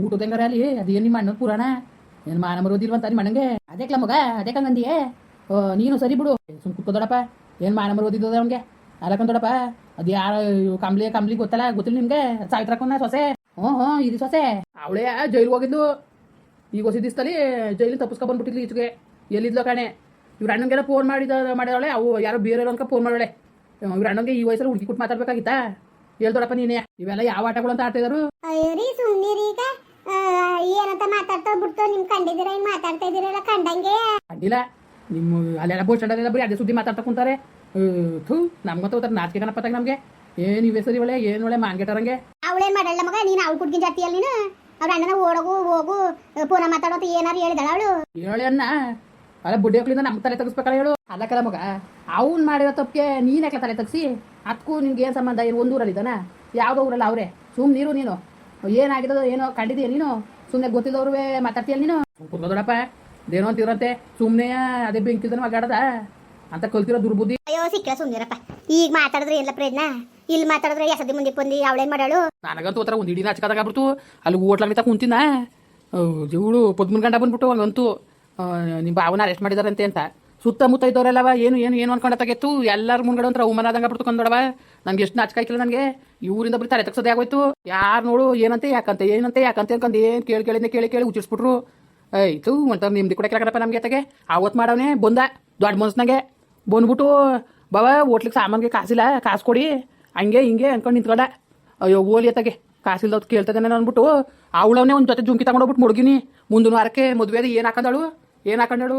ಊಟದ ಅಲ್ಲಿ? ಪುರಾಣ? ಏನು ನಿಮ್ಮ ಮಗ ಅದಕ್ಕಂಗಂದಿಯೇ ಓ, ನೀನು ಸರಿ ಬಿಡು. ಸುಮ್ ಕುತ್ಕೋದಡಪ್ಪ ಏನು ಮಾನ ಮರೋದಿದ್ದದ ಅವ್ನಿಗೆ? ಅದಕ್ಕಂತೋಡಪ್ಪ ಅದು ಯಾರ ಕಂಬ್ಲಿ ಕಂಬ್ಲಿ ಗೊತ್ತಲ್ಲ? ಗೊತ್ತಿಲ್ಲ ನಿಮ್ಗೆ? ಸಾವಿತ್ರಕ್ಕನ್ನ ಸೊಸೆ. ಹ್ಞೂ ಹ್ಞೂ ಇದು ಸೊಸೆ. ಅವಳೇ ಜೈಲ್ಗೆ ಹೋಗಿದ್ದು ಈಗ ಹೊಸ ದಿವಸದಲ್ಲಿ ಜೈಲಿಗೆ ತಪ್ಪಿಸ್ಕೊಂಡ್ ಬಂದ್ಬಿಟ್ಟಿದ್ಲು ಈಚೆಗೆ. ಎಲ್ಲಿದ್ಲು ಕಾಣೆ? ಇವ್ರ ಅಣ್ಣಂಗೆಲ್ಲ ಫೋನ್ ಮಾಡಿದ ಮಾಡಿದವಳೆ ಅವು ಯಾರೋ ಬೇರೆ ಅನ್ಕ ಫೋನ್ ಮಾಡೋಳೆ ಇವ್ರ ಅಣ್ಣಂಗೆ ಈ ವಯಸ್ಸಲ್ಲಿ ಹುಡುಗಿ ಕೊಟ್ಟು ಮಾತಾಡ್ಬೇಕಾಗಿತ್ತಾ? ಹೇಳ್ದೋಡಪ್ಪ ನೀನೇ ಇವೆಲ್ಲ ಯಾವ ಆಟಗಳು ಅಂತ ಆಡ್ತಾ ಇದಾರು ಅಯ್ಯೋ ರೀ ಈಗ. ಆ, ಏನಂತ ಮಾತಾಡ್ತಾ ಬಿಡ್ತೋ ನಿಮ್ ಕಂಡಿದ್ದೀರ ಹಿಂಗ್ ಮಾತಾಡ್ತಾ ಇದೀರಲ್ಲ ಕಂಡಂಗೆ. ಅಡ್ಡಿಲ್ಲ ನಿಮ್ಮ ಅಲ್ಲೆಲ್ಲ ಸ್ಟ್ಯಾಂಡಲ್ಲೆಲ್ಲ ಬರೀ ಅದೇ ಸುದ್ದಿ ಮಾತಾಡ್ತಾ ಕುಂತಾರೆ. ಥೂ ನಮ್ಗಂತ ಹೋಗ್ತಾರೆ ನಾಚಿಕೆ ಕಣಪ್ಪತ್ತಾಗ ನಮಗೆ. ಏನ್ ಇವೆ ಸರಿ ಒಳ್ಳೆ ಏನು ಒಳ್ಳೆ ಮಾಂಗೆಟರಂಗೆ ಅವಳೇನ್ ಮಾಡಲ್ಲ ಮಗ ನೀನ್ ಅವಳು ಕುಡ್ಕಿನ ಜಾತಿಯಲ್ಲಿ ನೀನು. ಅವ್ರ ಅಣ್ಣನ ಓಡೋಗು ಹೋಗು ಪೂನ ಮಾತಾಡೋದು ಏನಾರು ಹೇಳಿದಳ ಅವಳು. ಹೇಳಿ ಅಣ್ಣ. ಅಲ್ಲ ಬುಡ್ಡಿ ಮಕ್ಳಿಂದ ನಮ್ಮ ತಲೆ ತಗಸ್ಬೇಕಲ್ಲ ಹೇಳು. ಅಲ್ಲ ಕಲ ಮಗ ಅವ್ನು ಮಾಡಿರೋ ತಪ್ಪಿಗೆ ನೀನ್ ಯಾಕೆ ತಲೆ ತೆಗ್ಸಿ? ಅದಕ್ಕೂ ನಿಮ್ಗೆ ಏನು ಸಂಬಂಧ? ಏನು ಒಂದು ಇದನ ಯಾವುದೋ ಊರಲ್ಲ ಅವರೇ? ಸುಮ್ಮನೆ ನೀರು ನೀನು. ಏನಾಗಿರೋದು ಏನೋ ಕಂಡಿದೀಯ ನೀನು? ಸುಮ್ಮನೆ ಗೊತ್ತಿದ್ದವ್ರು ಮಾತಾಡ್ತೀಯ ನೀನು? ಕುತ್ಕೋದೊಡಪ್ಪ ಏನೋ ಅಂತಿರಂತೆ ಸುಮ್ಮನೆ ಅದೇ ಬೆಂಕಿದನ ಮಾತಾಡದ. ಅಂತ ಕಲ್ತಿರೋ ದುರ್ಬುದ್ಧಿ. ಅಯ್ಯೋ ಸಿಕ್ಕ ಸುಮ್ಮನಿರಪ್ಪ ಈಗ ಮಾತಾಡಿದ್ರೆ ಎಲ್ಲ ಪ್ರಯತ್ನ? ಇಲ್ಲಿ ಮಾತಾಡಿದ್ರೆ ಎಸದಿ ಮುಂದೆ ಬಂದು ಅವಳೇ ಮಾಡಾಳು ನನಗಂತೂ ಒಂಥರ ಒಂದು ಇಡೀ ನಾಚಿಕಾದಾಗ್ಬಿಡ್ತು ಅಲ್ಲಿ ಹೋಟ್ಲಾಗ ಕುಂತಿನ ಇವಳು ಪದ್ಮನ್ ಗಂಡ ಬಂದ್ಬಿಟ್ಟು ಹಂಗಂತೂ ನಿಮ್ಮ ಭಾವನ ಅರೆಸ್ಟ್ ಮಾಡಿದಾರಂತೆ ಅಂತ. ಸುತ್ತಮುತ್ತ ಇದ್ದವರೆಲ್ಲವ ಏನು ಏನು ಏನು ಅನ್ಕೊಂಡ ತೆಗೆತ್ತು ಎಲ್ಲರ ಮುಂದ್ಗಡೆ ಒಂಥರ ಅವಮಾನ ಬಿಡ್ತುಕೊಂಡೋಡವ ನಂಗೆ ಎಷ್ಟು ನಾಚಿಕಾಯ್ಕಿಲ್ಲ ನನಗೆ. ಇವರಿಂದ ಬರೀ ತಲೆ ತಗ್ಸೋದೇ ಆಗೋಯ್ತು. ಯಾರು ನೋಡು, ಏನಂತೆ, ಯಾಕಂತೆ ಏನಂತೆ, ಯಾಕಂತೆ ಅನ್ಕೊಂಡು ಏನು ಕೇಳಿ, ಕೇಳಿದ್ನೆ, ಕೇಳಿ ಕೇಳಿ ಉಚ್ಚಿಸ್ಬಿಟ್ರು ಆಯ್ತು ಒಂಥರ ನಿಮ್ದು ಕೂಡ ಕೇಳಕರಪ್ಪ ನಮಗೆ ತಗೆ ಆವತ್ತು ಮಾಡವನೆ, ಬಂದ. ದೊಡ್ಡ ಮನ್ಸ್ನಾಗೆ ಬಂದ್ಬಿಟ್ಟು ಬಾಬಾ ಹೋಟ್ಲಿಗೆ ಸಾಮಾನ್ಗೆ ಕಾಸಿಲ್ಲ, ಕಾಸು ಕೊಡಿ. ಹಂಗೆ, ಹಿಂಗೆ ಅನ್ಕೊಂಡು ನಿಂತ್ಕೊಂಡ. ಅಯ್ಯೋ, ಓಲಿ ಎತ್ತಗೆ ಕಾಸಿಲ್ದ ಕೇಳ್ತದೇನೆ ಅಂದ್ಬಿಟ್ಟು ಅವಳವನೇ ಒಂದು ಜೊತೆ ಜುಂಕಿ ತಗೊಂಡೋಗ್ಬಿಟ್ಟು ಮುಡುಗಿನಿ. ಮುಂದಿನ ವಾರಕ್ಕೆ ಮದುವೆ ಏನು ಹಾಕೊಂಡಳು ಏನು ಹಾಕೊಂಡಳು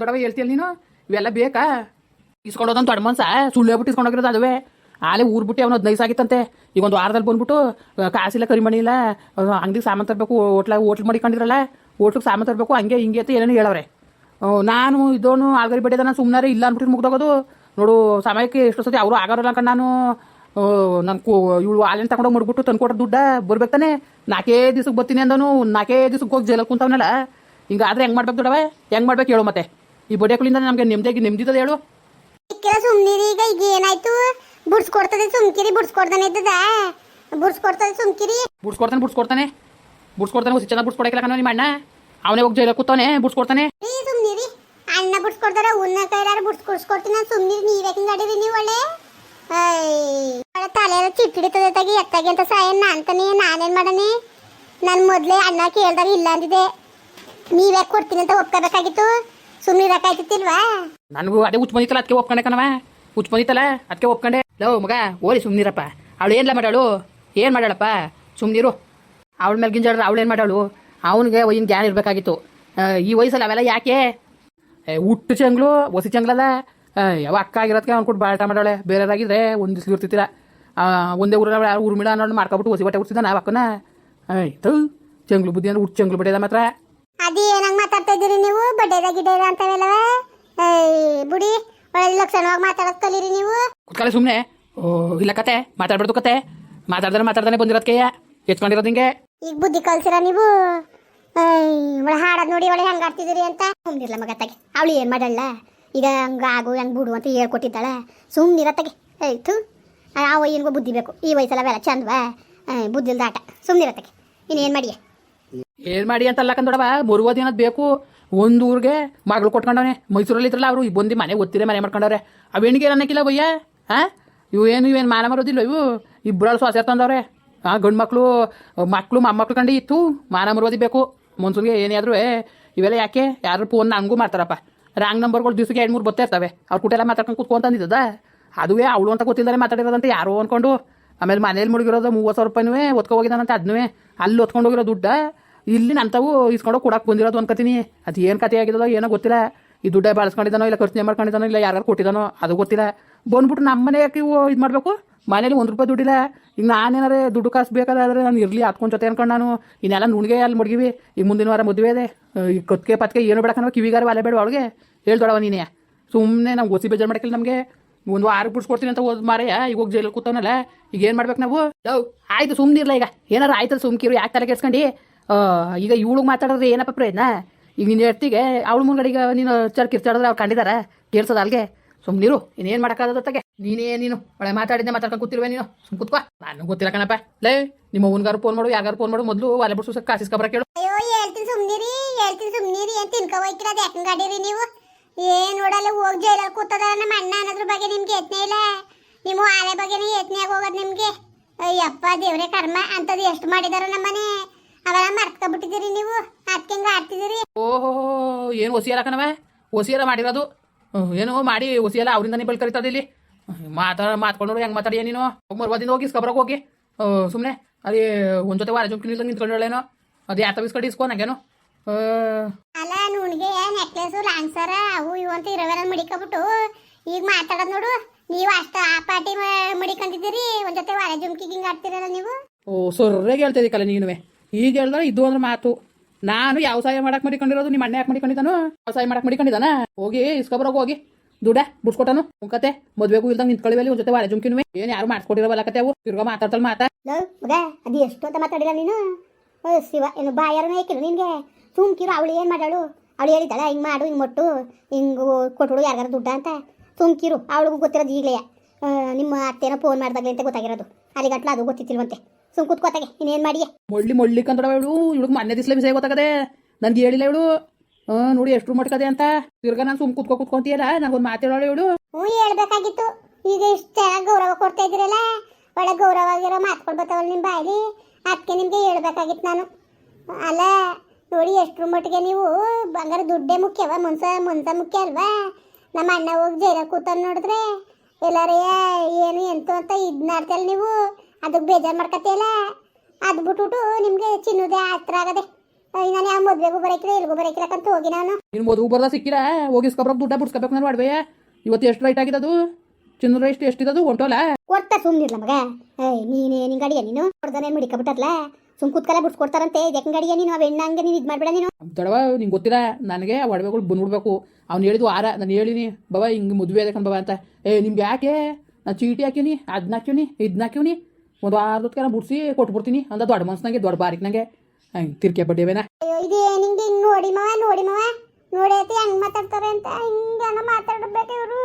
ದೊಡ್ಡವ ಹೇಳ್ತೀಯಲ್ಲ ನೀನು? ಇವೆಲ್ಲ ಬೇಕಾ? ಇಸ್ಕೊಂಡೋದಂತ ದೊಡ್ಡ ಮನ್ಸ? ಸುಳ್ಳು ಹೇಳ್ಬಿಟ್ಟು ಇಸ್ಕೊಂಡೋಗಿರೋದು ಅದುವೇ? ಆಲೆ ಊರ್ ಬಿಟ್ಟು ಅವನು ಹದಿನೈದು ಆಗಿತ್ತಂತೆ ಈಗ ಒಂದು ವಾರದಲ್ಲಿ ಬಂದ್ಬಿಟ್ಟು ಕಾಸಿಲ್ಲ, ಕರಿಮಣಿ ಇಲ್ಲ ಅಂಗಡಿಗೆ ಸಾಮಾನು ತರಬೇಕು, ಹೋಟ್ಲ ಹೋಟ್ಲ್ ಮಾಡಿಕೊಂಡಿರಲ್ಲ ಹೋಟ್ಲಿಗೆ ಸಾಮಾನು ತರಬೇಕು, ಹಂಗೆ ಹಿಂಗೆ ಅಂತ ಏನೇನು ಹೇಳವ್ರೆ. ನಾನು ಇದೋನು ಆಲ್ಗರಿ ಬಡ್ಡಿದ ನಾನು ಸುಮ್ಮನೆ ಇಲ್ಲ ಅಂದ್ಬಿಟ್ಟು ಮುಗ್ದೋಗೋದು. ನೋಡು, ಸಮಯಕ್ಕೆ ಎಷ್ಟು ಸತಿ ಅವರು ಆಗೋರಲ್ಲ ಅನ್ಕೊಂಡು ನಾನು. ನನ್ನ ಇವಳು ಆಲಿನ ತಗೊಂಡೋಗಿ ಮಾಡ್ಬಿಟ್ಟು ತಂದ್ಕೊಟ್ರೆ ದುಡ್ಡ ಬರ್ಬೇಕು ತಾನೆ. ನಾಲ್ಕೇ ದಿವ್ಸಕ್ಕೆ ಬರ್ತೀನಿ ಅಂದನು ನಾಲ್ಕೇ ದಿವ್ಸಕ್ಕೆ ಹೋಗಿ ಜೈಲಕ್ಕೆ ಕುಂತವನಲ್ಲ. ಹಿಂಗಾದ್ರೆ ಹೆಂಗ್ ಮಾಡ್ಬೇಕು ದೊಡವ ಹೆಂಗೆ ಮಾಡ್ಬೇಕು ಹೇಳು ಮತ್ತೆ. ಈ ಬಡ್ಡೆಗಳಿಂದ ನಮಗೆ ನೆಮ್ಮದಿಯಾಗಿ ನೆಮ್ಮದಿದ ಹೇಳು. ಸಿಕ್ಕಿರ ಸುಮ್ನಿರಿ ಈಗ ಈಗ ಏನಾಯ್ತು? ಬುಡ್ಸ್ಕೊಡ್ತದೆ ಸುಮ್ಕಿರಿ ಬುಡ್ಸ್ಕೊಡ್ತಾನೆ ಇದ್ದದ. ಬುಡ್ಸ್ಕೊಡ್ತದೆ ಸುಮ್ಕಿರಿ. ಬುಡ್ಸ್ಕೊಡ್ತಾನೆ ಬುಡ್ಸ್ಕೊಡ್ತಾನೆ. ಬುಡ್ಸ್ಕೊಡ್ತಾನೆ ಹುಸಿ ಚೆನ್ನಾಗಿ ಬುಡ್ಸ್ಕೊಡಕ್ಕಿಲ್ಲ ಕಣ ನಿಮ್ಮ ಅಣ್ಣ ಅವನೇ ಹೋಗಿ ಜೈಲ ಕೂತಾನೆ ಬುಡ್ಸ್ಕೊಡ್ತಾನೆ. ರೀ ಸುಮ್ನಿರಿ. ಅಣ್ಣ ಬುಡ್ಸ್ಕೊಡ್ತಾರ ಉನ್ನ ಕೈಲಾರ ಬುಡ್ಸ್ಕೊಡ್ಸ್ಕೊಡ್ತೀನಿ ನಾನು ಸುಮ್ನಿರಿ. ನೀವ್ ಯಾಕೆ ನಡೀರಿ ನೀವು ಒಳ್ಳೆ? ಒಳ್ಳೆ ತಲೆ ಎಲ್ಲ ಚಿಟ್ಟಿಡಿತದೆ ತಗಿ ಎತ್ತಾಗಿ ಅಂತ ಸಾಯಣ್ಣ ಅಂತಾನೆ ನಾನೇನ್ ಮಾಡನೆ ನಾನು ಮೊದಲೇ ಅಣ್ಣ ಕೇಳ್ದಾಗ ಇಲ್ಲ ಅಂದಿದೆ ನೀವ್ಯಾಕೆ ಕೊಡ್ತೀನಿ ಅಂತ ಒಪ್ಕೋಬೇಕಾಗಿತ್ತು. ಸುಮ್ನಿರಕ್ಕಾಯ್ತಿಲ್ವಾ ನನಗೂ ಅದೇ ಉಚ್ಚ ಬಂದಿತ್ತಲ್ಲ, ಅದಕ್ಕೆ ಒಪ್ಕೊಂಡೆ ಕಣವ ಹುಚ್ಚ ಬಂದಿತ್ತಲ್ಲ, ಅದಕ್ಕೆ ಒಪ್ಕೊಂಡೆ. ಲವ್ ಮಗ ಓಲಿ ಸುಮ್ನಿರಪ್ಪ ಅವಳು ಏನ್ಲ ಮಾಡಾಳು ಏನ್ ಮಾಡಾಳಪ್ಪ ಸುಮ್ನಿರು ಅವಳ ಮೇಲೆ ಗಿಂಜಾಡ್ರೆ ಅವಳು ಏನ್ ಮಾಡಾಳು ಅವನಿಗೆ ಒಯ್ಯಿನ ಜ್ಞಾನ ಇರಬೇಕಾಗಿತ್ತು. ಈ ವಯಸ್ಸಲ್ಲಿ ಅವೆಲ್ಲ ಯಾಕೆ? ಹುಟ್ಟು ಚಂಗ್ಳು ಹೊಸಿ ಚಂಗ್ಲಲ್ಲ. ಯಾವ ಅಕ್ಕ ಆಗಿರೋದಕ್ಕೆ ಅವ್ನು ಕೊಟ್ಟು ಬಾಟ ಮಾಡಾಳೆ ಬೇರೆಯವರಾಗಿದ್ರೆ ಒಂದು ದಿವ್ಸ ಇರ್ತಿತ್ತಿರ ಒಂದೇ ಊರಲ್ಲಿ ಯಾರು ಮಿಡ ಅನ್ನೋದು ಮಾಡ್ಕೊಬಿಟ್ಟು ಹೊಸಿ ಬಟ್ಟೆ ಉಡ್ಸಿದ ನಾವು ಅಕ್ಕನ. ಆಯ್ತು ಚಂಗ್ಳು ಬುದ್ಧಿ ಅಂದ್ರೆ ಹುಟ್ಟು ಚಂಗ್ಳು ಬಡಿಯದ ಮಾತ್ರ. ಅದೇ ಏನಂಗ್ ಮಾತಾಡ್ತಾ ಇದ್ದೀರಿ ನೀವು? ಬಡ್ಡೆದ ಗಿಡ್ಡೆದ ಅಂತವೆಲ್ಲವ? ಏಯ್ ಬುಡಿ ಒಳ್ಳೆ ಲಕ್ಷಣವಾಗಿ ಮಾತಾಡೋದ್ ಕಲೀರಿ ನೀವು. ಕುತ್ಕಾಲ ಸುಮ್ಮನೆ ಓ ಇಲ್ಲ ಕತೆ ಮಾತಾಡ್ಬಿಡ್ತು ಕತೆ. ಮಾತಾಡ್ದಾನೆ ಮಾತಾಡ್ದಾನೆ ಬಂದಿರೋದಕ್ಕೆ ಎಚ್ಕೊಂಡಿರೋದು ಹಿಂಗೆ. ಈಗ ಬುದ್ಧಿ ಕಲ್ಸಿರ ನೀವು? ಏಯ್, ಒಳ್ಳೆ ಹಾಡೋದ್ ನೋಡಿ ಒಳ್ಳೆ ಹೆಂಗ್ ಆಡ್ತಿದ್ದೀರಿ ಅಂತ. ಸುಮ್ನಿರ್ಲ ಮಗ ತಗೆ. ಅವಳು ಏನ್ ಮಾಡಲ್ಲ. ಈಗ ಹಂಗ ಆಗು ಹೆಂಗ್ ಬಿಡು ಅಂತ ಹೇಳ್ಕೊಟ್ಟಿದ್ದಾಳ. ಸುಮ್ನಿರ ತಗೆ. ಆಯ್ತು ಆ ಏನ್ಗೋ ಬುದ್ಧಿ ಬೇಕು. ಈ ವಯಸ್ಸಲ್ಲ ಬೇಡ ಚಂದವಾ? ಬುದ್ಧಿ ಇಲ್ದ ಆಟ ಸುಮ್ನಿರ ತಗೆ. ಇನ್ನೇನ್ ಮಾಡಿಯ? ಏನ್ ಮಾಡಿ ಅಂತ ಅಲ್ಲಕಂದೊಡವ? ಮೂರುವ ದಿನದ ಬೇಕು. ಒಂದು ಮಗಳು ಕೊಟ್ಕೊಂಡವನೆ. ಮೈಸೂರಲ್ಲಿ ಇದ್ರಲ್ಲ ಅವರು ಬಂದು ಮನೆ ಗೊತ್ತಿದೆ ಮನೆ ಮಾಡ್ಕೊಂಡವ್ರೆ. ಅವು ಹೆಣ್ಣಿಗೆ ಅನ್ನಕ್ಕಿಲ್ಲ ಬಯ್ಯ? ಆ? ಇವು ಏನು ಇವೇನು ಮಾನ ಮರೋದಿಲ್ಲ ಇವು? ಇಬ್ಬರಲ್ಲಿ ಶ್ವಾಸ ತಂದವ್ರೆ. ಆ ಗಂಡು ಮಕ್ಕಳು ಮಕ್ಕಳು ಮೊಮ್ಮಕ್ಳು ಕಂಡು ಇತ್ತು. ಮಾನ ಮರೋದಿ ಬೇಕು. ಮನ್ಸೂನ್ಗೆ ಏನೇ ಆದ್ರೂ ಇವೆಲ್ಲ ಯಾಕೆ? ಯಾರು ಫೋನ್ ನನಗೂ ಮಾಡ್ತಾರಪ್ಪ. ರಾಂಗ್ ನಂಬರ್ಗಳು ದಿವಸಕ್ಕೆ ಎರಡು, ಮೂರು ಇರ್ತವೆ. ಅವ್ರು ಕೂಟೆಲ್ಲ ಮಾತಾಡ್ಕೊಂಡು ಕೂತ್ಕೊಂತಂದಿದ್ದದ ಅದುವೇ ಅವಳು ಅಂತ ಗೊತ್ತಿಲ್ಲದೆ ಮಾತಾಡಿರೋದಂತ ಯಾರೋ ಅನ್ಕೊಂಡು. ಆಮೇಲೆ ಮನೇಲಿ ಮುಳುಗಿರೋದು ಮೂವತ್ತು ಸಾವಿರ ರೂಪಾಯಿನೂ ಒತ್ಕೊ ಹೋಗಿದ್ದಾನಂತ ಅದನ್ನೇ ಅಲ್ಲಿ ಒತ್ಕೊಂಡು ಹೋಗಿರೋ ದುಡ್ಡ? ಇಲ್ಲಿ ನಂತವು ಇಸ್ಕೊಂಡು ಕೊಡಕ್ಕೆ ಬಂದಿರೋದು ಅನ್ಕೋತೀನಿ. ಅದು ಏನು ಕತೆ ಆಗಿದೋ ಏನೋ ಗೊತ್ತಿಲ್ಲ. ಈ ದುಡ್ಡೇ ಬಳಸ್ಕೊಂಡಿದ್ದಾನೋ, ಇಲ್ಲ ಖರ್ಚು ಮಾಡ್ಕೊಂಡಿದ್ದಾನೋ, ಇಲ್ಲ ಯಾರು ಕೊಟ್ಟಿದ್ದಾನೋ, ಅದು ಗೊತ್ತಿಲ್ಲ. ಬಂದ್ಬಿಟ್ಟು ನಮ್ಮ ಮನೆ ಯಾಕೆ ಇವು ಇದು ಮಾಡಬೇಕು? ಮನೇಲಿ ಒಂದು ರೂಪಾಯಿ ದುಡ್ಡಿಲ್ಲ. ಈಗ ನಾನೇನಾರೆ ದುಡ್ಡು ಕಾಸು ಬೇಕಾದ್ರೆ ನಾನು ಇರಲಿ ಹತ್ಕೊಂಡು ಜೊತೆ ಅನ್ಕೊಂಡು ನಾನು. ಇನ್ನೆಲ್ಲ ನುಣ್ಗೆ ಅಲ್ಲಿ ಮಡಗಿವಿ. ಈಗ ಮುಂದಿನ ವಾರ ಮದುವೆ ಇದೆ. ಈ ಕತ್ಕೆ ಪತ್ಕೆ ಏನು ಬೇಡಕನವ ಕಿವಿಗಾರ ಅಲ್ಲೇ ಬೇಡ ಅವಳಿಗೆ? ಹೇಳ್ದೊಡವ ನೀನೇ. ಸುಮ್ಮನೆ ನಾವು ಗೊತ್ತಿ ಬೇಜಾರು ಮಾಡಕ್ಕಿಲ್ಲ ನಮಗೆ. ಒಂದು ವಾರ ಬಿಡ್ಸ್ಕೊಡ್ತೀನಿ ಅಂತ ಓದ್ ಮಾರಯ್ಯ, ಈಗ ಹೋಗಿ ಜೈಲಲ್ಲಿ ಕೂತವನಲ್ಲ, ಈಗ ಏನು ಮಾಡ್ಬೇಕು ನಾವು? ಲವ್, ಆಯ್ತು ಸುಮ್ಮನಿರಲ್ಲ ಈಗ. ಏನಾರು ಆಯ್ತಲ್ಲ ಸುಮ್ಕಿರು, ಯಾಕೆ ತಲೆ ಕೆಡ್ಸ್ಕೊಂಡು? ಈಗ ಇವಳಿಗೆ ಮಾತಾಡಿದ್ರೆ ಏನಪ್ಪ ಪ್ರಯತ್ನ ಈಗ ನಿನ್ನ ಹೆಡ್ತಿಗೆ ಅವಳ ಮುಂಗಡೆಗೆ ನೀನು ಚರ್ ಕಿರ್ಚಾಡಿದ್ರೆ ಅವ್ರು ಕಂಡಿದಾರ? ಕೇಳ್ಸೋದು ಅಲ್ಗೆ? ಸುಮ್ನಿರು ಇನ್ನೇನು ಮಾಡೋಕ್ಕಾಗತ್ತಗೆ ನೀನೇ ನೀನು ಒಳ್ಳೆ ಮಾತಾಡಿದ್ದೆ ಮಾತಾಡ್ಕೊಂಡು ಕೂತಿರುವೆ ನೀನು? ಸುಮ್ ಕೂತ್ಕೋ. ನಾನು ಗೊತ್ತಿಲ್ಲ ಕಣಪ್ಪ. ಲೇ, ನಿಮ್ಮ ಅವ್ವನ್ಗಾರು ಫೋನ್ ಮಾಡು ಯಾರು ಫೋನ್ ಮಾಡು, ಮೊದಲು ವಾಲೆ ಬಿಡ್ಸು ಕಾಸಿಸ್ಕೊಬರ ಕೇಳು. ಅಯ್ಯೋ, ಹೇಳ್ತೀನಿ ಸುಮ್ನಿರಿ ಹೇಳ್ತೀನಿ ಸುಮ್ನಿರಿ ಅಂತ ತಿನ್ಕೊ ಹೋಯ್ತಿರ ಅದು ಯಾಕೆ ಗಾಡಿರಿ ನೀವು? ಏನ್ ನೋಡಲ್ಲ, ಹೋಗಿ ಜೈಲಲ್ಲಿ ಕೂತದ. ನಮ್ಮ ಅಣ್ಣ ಅನ್ನೋದ್ರ ಬಗ್ಗೆ ನಿಮ್ಗೆ ಯತ್ನೆ ಇಲ್ಲ. ನಿಮ್ಮ ಆಲೆ ಬಗ್ಗೆನೇ ಯತ್ನ ಹೋಗೋದು ನಿಮಗೆ. ಅಯ್ಯಪ್ಪ, ದೇವ್ರೆ ಕರ್ಮ. ಅಂತದ್ ಎಷ್ಟು ಮಾಡಿದಾರ ನಮ್ಮನೆ. ಅವೆಲ್ಲ ಮರ್ತ್ಕೊಬಿಟ್ಟಿದ್ದೀರಿ ನೀವು? ಅದಕ್ಕೆ ಆಡ್ತಿದ್ದೀರಿ? ಓಹೋ ಏನು ಒಸಿಯಲ್ಲ ಕಣವ ಒಸಿಯಲ್ಲ ಮಾಡಿರೋದು. ಏನೋ ಮಾಡಿ ಒಸಿಯಲ್ಲ ಅವರಿಂದನೇ ಬಳಿ ಕರಿತದೆ ಇಲ್ಲಿ. ಮಾತಾಡ ಮಾತ್ಕೊಂಡ್ರು ಹೆಂಗೆ ಮಾತಾಡಿಯ ನೀನು? ಹೋಗಿ ಮರ್ವಾದಿಂದ ಹೋಗಿ ಇಸ್ಕೊಬರಕ್ಕೆ ಹೋಗಿ. ಸುಮ್ಮನೆ ಅದೇ ಒಂದು ಜೊತೆ ವಾರ ಜುಮ್ಕಿ ನಿಲ್ದಂಗೆ ನಿಂತ್ಕೊಂಡೇನೋ ಅದು ಯಾತ ಇಸ್ಕೊಂಡು ಇಸ್ಕೊ ನಂಗೇನು? ಅಲ್ಲ ನುಣ್ಗೆ ನೆಕ್ಲೆಸು ಲಾಂಗ್ಸರ ಅವು ಇವು ಅಂತ ಇರೋವೆಲ್ಲ ಮಡಿಕೊಬಿಟ್ಟು ಈಗ ಮಾತಾಡೋದು ನೋಡು. ನೀವು ಅಷ್ಟ ಆ ಪಾಟಿ ಮಡಿಕೊಂಡಿದ್ದೀರಿ ಒಂದ್ ಜೊತೆ ವಾರ ಜುಮ್ಕಿಗೆ ಹಿಂಗೆ ಆಡ್ತಿರಲ್ಲ ನೀವು? ಓ ಸೊರ್ರೆಗೆ ಹೇಳ್ತಿದ್ದೀಕಲ್ಲ ಕಲ ನೀನುವೆ. ಈಗ ಹೇಳಿದ್ರೆ ಇದು ಅಂದ್ರೆ ಮಾತು. ನಾನು ವ್ಯವಸಾಯ ಮಾಡಕ್ ಮಡಿಕೊಂಡಿರೋದು ನಿಮ್ಮ ಅಣ್ಣ ಯಾಕೆ ಮಡಿಕೊಂಡಿದ್ದಾನು ವ್ಯವಸಾಯ ಮಾಡಕ್ ಮಡಿಕೊಂಡಿದ್ದಾನ? ಹೋಗಿ ಇಸ್ಕೊಬರೋಗಿ ಹೋಗಿ. ದುಡ್ಡ? ಬಿಡ್ಸ್ಕೊಟ್ಟನು ಕತೆ. ಮದ್ವೆಗೂ ಇಲ್ದಂಗ ನಿಂತ್ಕೊಳ್ಳಿವಲ್ಲಿ ಒಂದ್ ಜೊತೆ ವಾರ ಜುಮ್ಕಿನ್ವೆ ಏನ್ ಯಾರು ಮಾಡ್ಕೊಟ್ಟಿರವಲ್ಲ ಕತೆ ಅವು. ತಿರ್ಗಾ ಮಾತಾಡ್ತಲ್ ಮಾತಾ ಮಗ, ಅದು ಎಷ್ಟು ಅಂತ ಮಾತಾಡಿಲ್ಲ ನೀನು? ಶಿವ ಏನು ಬಾಯಾರನೇ ಏಕಿಲ್ಲ ನಿನ್ಗೆ? ಸುಮ್ಕಿರು, ಅವಳು ಏನ್ ಮಾಡಾಳು ಅವಳು ಹೇಳಿದ್ದಾಳ, ಹಿಂಗ್ ಮಾಡು, ಹಿಂಗ್ ಮೊಟ್ಟು, ಹಿಂಗ್ ಕೊಟ್ಬಿಡು, ಯಾರ್ಗಾರ ದುಡ್ಡ ಅಂತ. ಸುಮ್ಕಿರು, ಅವಳಿಗೂ ಗೊತ್ತಿರೋದು ಈಗಲೇ. ನಿಮ್ಮ ಅತ್ತೆನ ಫೋನ್ ಮಾಡಿದಾಗಲೇ ಅಂತ ಗೊತ್ತಾಗಿರೋದು. ಅಲ್ಲಿಗಟ್ಲ ಅದು ಗೊತ್ತಿತ್ತಿಲ್ವಂತೆ. ಸುಮ್ ಕೂತ್ಕೋತಾಗೆ ಇನ್ನೇನು ಮಾಡಿಯೇ ಮೊಳ್ಳಿ ಮೊಳ್ಳಿ ಕಂದಡ ಇವಳು. ಇವಳು ಮೊನ್ನೆ ದಿಸ್ಲ ಬಿಸಿ ಗೊತ್ತಾಗದೆ. ನನ್ಗೆ ಹೇಳಿಲ್ಲ ಇವಳು. ಹಾ ನೋಡಿ ಎಷ್ಟು ಮಟ್ಕದೆ ಅಂತ. ತಿರ್ಗಾ ನಾನು ಸುಮ್ ಕುತ್ಕೊ ಕುತ್ಕೊಂತೀಯಲ್ಲ ನನಗೊಂದು ಮಾತಾಡೋಳು ಇವಳು. ಹ್ಞೂ ಹೇಳ್ಬೇಕಾಗಿತ್ತು. ಈಗ ಇಷ್ಟ ಚೆನ್ನಾಗಿ ಗೌರವ ಕೊಡ್ತಾ ಇದ್ದೀರಲ್ಲ ಒಳ್ಳೆ ಗೌರವ ಆಗಿರೋ ಮಾತ್ಕೊಳ್ ಬರ್ತಾವಲ್ಲ ನಿಮ್ಮ ಬಾಯಲ್ಲಿ. ಅದಕ್ಕೆ ನಿಮಗೆ ಹೇಳ್ಬೇಕಾಗಿತ್ತು ನಾನು. ಅಲ್ಲ ನೋಡಿ ಎಷ್ಟು ಮಟ್ಟಿಗೆ ನೀವು ಬಂಗಾರ ದುಡ್ಡೇ ಮುಖ್ಯವ? ಮುನ್ಸ ಮುನ್ಸ ಮುಖ್ಯ ಅಲ್ವಾ? ನಮ್ಮ ಅಣ್ಣ ಹೋಗಿ ಜೈಲ ಕೂತ ನೋಡಿದ್ರೆ ಎಲ್ಲರೇ ಏನು ಎಂತು ಅಂತ ಇದು ಮಾಡ್ತಲ್ಲ ನೀವು. ಅದಕ್ಕೆ ಬೇಜಾರು ಮಾಡ್ಕತಿಯಲ್ಲ ಅದು ಬಿಟ್ಬಿಟ್ಟು ನಿಮಗೆ ಚಿನ್ನದೇ ಹತ್ರ ಆಗದೆ. ನಾನು ಯಾವ ಮದುವೆಗೂ ಬರಕಿಲ್ಲ ಎಲ್ಗೂ ಬರೋಕಿಲ್ಲ ಅಂತ ಹೋಗಿ ನಾನು. ನೀನು ಮದುವೆ ಬರ್ದ ಸಿಕ್ಕಿಲ್ಲ ಹೋಗಿ ಇಸ್ಕೊಬ್ರಕ್ಕೆ ದುಡ್ಡ ಬಿಡ್ಸ್ಕೊಬೇಕು ನಾನು ಒಡವೆಯ ಇವತ್ತು ಎಷ್ಟು ರೈಟ್ ಆಗಿದ್ದದು ಚಿನ್ನದ ಎಷ್ಟು ಎಷ್ಟಿದ್ದದು ಹೊಂಟೋಲ್ಲ ಕೊಡ್ತಾ ಸುಮ್ಮನಿರ್ಲ ಮಗ. ಏಯ್ ನೀನೇ ನಿನ್ ಗಡಿಯ ನೀನು? ಕೊಡ್ದಾನೆ ಮಡಿಕಬಿಟ್ಟಲ್ಲ ಸುಮ್ ಕೂತ್ಕಲ್ಲ ಬಿಡ್ಸ್ಕೊಡ್ತಾರಂತೆ. ಯಾಕೆ ಗಡಿಯ ನೀನು? ಅವ್ ಹೆಣ್ಣಂಗೆ ನೀನು ಇದು ಮಾಡ್ಬೇಡ ನೀನು. ದಡವ ನಿಂಗೆ ಗೊತ್ತಿಲ್ಲ. ನನಗೆ ಒಡವೆಗಳು ಬಂದ್ಬಿಡ್ಬೇಕು ಅವ್ನು ಹೇಳಿದ್ದು ಆರ. ನಾನು ಹೇಳಿನಿ ಬಾಬಾ ಹಿಂಗೆ ಮದುವೆ ಅದಕ್ಕೆ ಬಾಬಾ ಅಂತ. ಏ ನಿಮ್ಗೆ ಯಾಕೆ? ನಾನು ಚೀಟಿ ಹಾಕಿನಿ ಅದನ್ನ ಹಾಕಿವ್ನಿ ಇದನ್ನ ಹಾಕಿವ್ನಿ ಒಂದು ವಾರದೊತ್ತಿಗೆ ಕೊಟ್ ಕೊಟ್ಬಿಡ್ತೀನಿ ಅಂದ ದೊಡ್ಡ ಮನ್ಸ್ನಾಗೆ ದೊಡ್ಡ ಬಾರಿಕ್ನಾಗೆ ಹಂಗೆ ತಿರ್ಕೆ ಬಡ್ಡಿವೇನ ಅಯ್ಯೋ ಇದೇ ನಿಂಗೆ ಹಿಂಗೆ ನೋಡಿ ಮವ ನೋಡಿ ಮವ. ನೋಡಿ ಐತಿ ಹೆಂಗ್ ಮಾತಾಡ್ತಾರೆ ಅಂತ ಹಿಂಗೆಲ್ಲ ಮಾತಾಡಬೇಕು ಇವರು.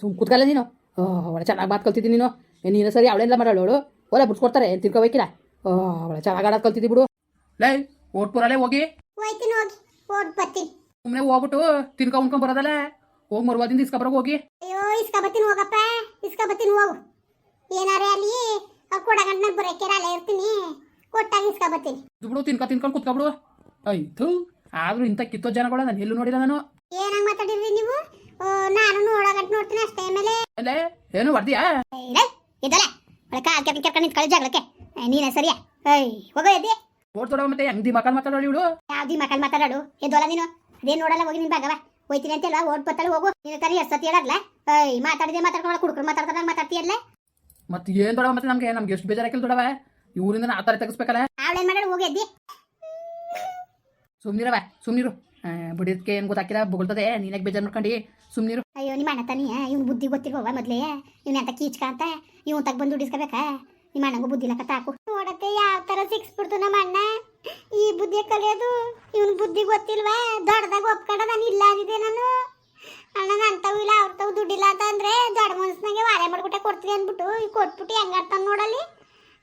ಸುಮ್ ಕುತ್ಕಲ್ಲ ನೀನು. ಅವಳ ಚೆನ್ನಾಗಿ ಮಾತು ಕಲ್ತಿದ್ದೀನಿ ನೀನು. ನೀನು ಸರಿ ಅವಳೆಲ್ಲ ಮಾಡೋಳು ಅವಳು. ಕೊಡ್ತಾರೆ. ಬಿಡ್ಸ್ಕೊಡ್ತಾರೆ ಏನು ತಿರ್ಕೋಬೇಕಿಲ್ಲ ಅವಳ ಚೆನ್ನಾಗಿ ಆಡೋದು ಕಲ್ತಿದ್ದಿ ಬಿಡು. ಲೈ ಓಟ್ಪುರಲ್ಲೇ ಹೋಗಿ. ಹೋಯ್ತೀನಿ ಹೋಗಿ. ಓಟ್ ಬರ್ತೀನಿ. ಸುಮ್ಮನೆ ಹೋಗ್ಬಿಟ್ಟು ತಿನ್ಕೊ ಉಣ್ಕೊಂಡ್ ಬರೋದಲ್ಲ. ಹೋಗಿ ಮರುವಾದಿಂದ ಇಸ್ಕೊಬರೋಗಿ ಹೋಗಿ. ಅಯ್ಯೋ ಇಸ್ಕ ಬರ್ತೀನಿ ಹೋಗಪ್ಪ. ಇಸ್ಕ ಬರ್ತೀನಿ ಹೋಗು. ಏನಾರೇ ಅಲ್ಲಿ ಕೊಡಗಂಟ ನಾನು ಬರೋಕೆ ಅಲ್ಲೇ ಇರ್ತೀನಿ ಕೊಟ್ಟಾಗ ಇಸ್ಕ ಬರ್ತೀನಿ ಬಿಡು ತಿನ್ಕೊ ತಿನ್ಕೊಂಡು ಕುತ್ಕೊಬಿಡು ಆಯ್ತು ಆದ್ರೂ ಇಂಥ ಕಿತ್ತೋ ಜನಗಳ ನಾನು ಎಲ್ಲೂ ನೋಡಿಲ್ಲ ನಾನು. ಏನಂಗ್ ಮಾತಾಡಿದ್ರಿ ನೀವು? ಓ, ನಾನು ನೋಡಗಂಟ ನೋಡ್ತೀನಿ ಅಷ್ಟೇ ಆಮೇಲೆ? ಅಲ್ಲೇ ಏನು ಬರ್ದಿಯಾ ಇದಲ್ಲ ಒಳಕ ಕೆರ್ಕೊಂಡು ಕೆರ್ಕೊಂಡು ನಿಂತ್ಕೊಳ್ಳಿ ಜಗಳಕ್ಕೆ ಏ, ನೀನೇ ಸರಿಯಾ? ಏಯ್ ಹೋಗೋ ಎದ್ದೆ. ಓಡ್ತೊಡ ಮತ್ತೆ ಹೆಂಗ್ದಿ ಮಕ್ಕಳು ಮಾತಾಡೋಳು ಇವಳು. ಯಾವ್ದಿ ಮಕ್ಕಳು ಮಾತಾಡೋಡು ಎದ್ದೋಲ್ಲ ನೀನು. ಅದೇನ್ ನೋಡಲ್ಲ ಹೋಗಿ ನಿನ್ ಭಾಗವ. ಹೋಯ್ತೀನಿ ಅಂತೆಲ್ಲ ಓಡ್ ಬತ್ತಲ್ಲ ಹೋಗು. ನಿನ್ನ ತರ ಎಷ್ಟು ಸತಿ ಹೇಳಲ್ಲ ಏಯ್ ಮಾತಾಡಿದೆ ಮಾತಾಡ್ಕೊಂಡು ಕುಡ್ಕೊಂಡು ಮಾತಾಡ್ತಾರ ಮಾತಾಡ್ತೀಯಲ್ಲ? ಮತ್ತೆ ಏನ್ ದೊಡವ ಮತ್ತೆ ನಮ್ಗೆ? ನಮ್ಗೆ ಎಷ್ಟು ಬೇಜಾರಾಕಿಲ್ಲ ದೊಡವ ಇವರಿಂದ ಆ ಥರ ತೆಗಿಸ್ಬೇಕಲ್ಲ? ಅವಳೇನ್ ಹೋಗಿ ಎದ್ದಿ. ಸುಮ್ನಿರವ ಸುಮ್ನಿರು. ಬಿಡಿದಕ್ಕೆ ಏನು ಗೊತ್ತಾಕಿಲ್ಲ ಬೊಗಳ್ತದೆ. ನೀನಾಗ ಬೇಜಾರು ಮಾಡ್ಕೊಂಡು ಸುಮ್ನಿರು. ಅಯ್ಯೋ ನಿಮ್ಮ ಅಣ್ಣ ತಾನಿಯ ಇವ್ನು ಬುದ್ಧಿ ಗೊತ್ತಿಲ್ವವ ಮೊದ್ಲೇ? ಇವ್ನ ಅಂತ ಕೀಚ್ಕ ಅಂತ? ಇವ್ನು ತಗ ಬಂದು ದುಡಿಸ್ಕೋಬೇಕಾ ನಿಮ್ಮ ಅಣ್ಣಗೂ ಬುದ್ಧಿ ಲಕ್ಕ ತಾಕು. ನೋಡಕ್ಕೆ ಯಾವ ತರ ಸಿಕ್ಸ್ಬಿಡ್ತು ನಮ್ಮ ಅಣ್ಣ. ಈ ಬುದ್ಧಿ ಕಲಿಯೋದು ಇವ್ನ ಬುದ್ಧಿ ಗೊತ್ತಿಲ್ವಾ? ದೊಡ್ಡದಾಗ ಒಪ್ಕೊಂಡ ನಾನು ಇಲ್ಲ ಅಂದಿದ್ದೆ ನಾನು. ಅಣ್ಣ ನಂತವು ಇಲ್ಲ ಅವ್ರ ತಾವು ದುಡ್ಡಿಲ್ಲ ಅಂತ ಅಂದ್ರೆ ದೊಡ್ಡ ಮನಸ್ಸಿನಾಗೆ ವಾರೆ ಮಾಡ್ಬಿಟ್ಟೆ ಕೊಡ್ತೀವಿ ಅಂದ್ಬಿಟ್ಟು ಈಗ ಕೊಟ್ಬಿಟ್ಟು ಹೆಂಗಾಡ್ತಾನ ನೋಡಲಿ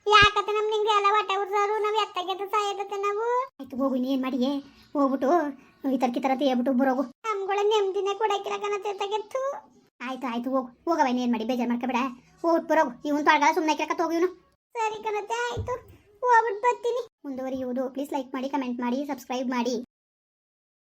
ಯಾಕತ್ತೆ ನಮ್ ನಿಂಗೆ ಎಲ್ಲ ಹೊಟ್ಟೆ ಉರ್ಸಾರು ನಾವು ಎತ್ತಾಗೆದ್ದು ಸಾಯದತ್ತೆ ನಾವು? ಆಯ್ತು ಹೋಗು ನೀನ್ ಮಾಡಿಯೇ? ಹೋಗ್ಬಿಟ್ಟು ಈ ತರ ಕಿತರ ಹೇಳ್ಬಿಟ್ಟು ಬರೋಗು ನಮ್ಗಳ ನೆಮ್ಮದಿನೇ ಕೊಡಕ್ಕಿಲ್ಲ ಕಣತ್ತೆ ತಗೆತ್ತು ಆಯ್ತು ಆಯ್ತು ಹೋಗು. ಹೋಗವ ಏನು ಮಾಡಿ? ಬೇಜಾರು ಮಾಡ್ಕೋಬೇಡ. ಹೋಗ್ಬಿಟ್ಟು ಬರೋಗು ಇವನ್ ತೊಳಗಾಲ ಸುಮ್ಮನೆ ಕೇಳಕತ್ತ ಹೋಗಿವನು ಸರಿ ಕಣತ್ತೆ ಆಯ್ತು. ಹೋಗ್ಬಿಟ್ಟು ಬರ್ತೀನಿ. ಮುಂದುವರಿಯುವುದು. ಪ್ಲೀಸ್ ಲೈಕ್ ಮಾಡಿ ಕಮೆಂಟ್ ಮಾಡಿ ಸಬ್ಸ್ಕ್ರೈಬ್ ಮಾಡಿ.